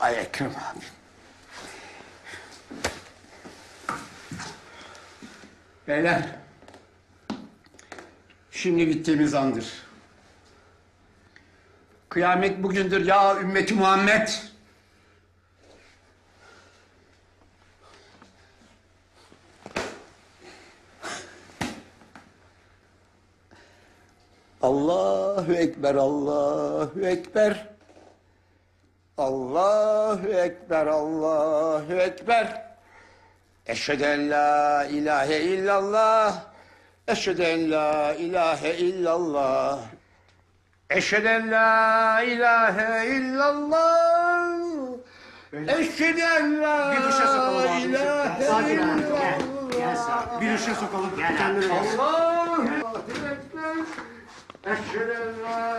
Hay Ekrem abi. Beyler. Şimdi bittiğimiz andır. Kıyamet bugündür ya ümmeti Muhammed. Allahu Ekber, Allahu Ekber. Allahu Ekber, Allahu Ekber. Eşhedü en la ilahe illallah. Eşhedü en la ilahe illallah. Eşhedü en la ilahe illallah. Eşhedü en la Bir duşa sokalım ilahe Sakin abi, gel. illallah. Gel sakin. Bir ışığı sokalım. Kendine gel. Allahu Ekber. Eşhedü en la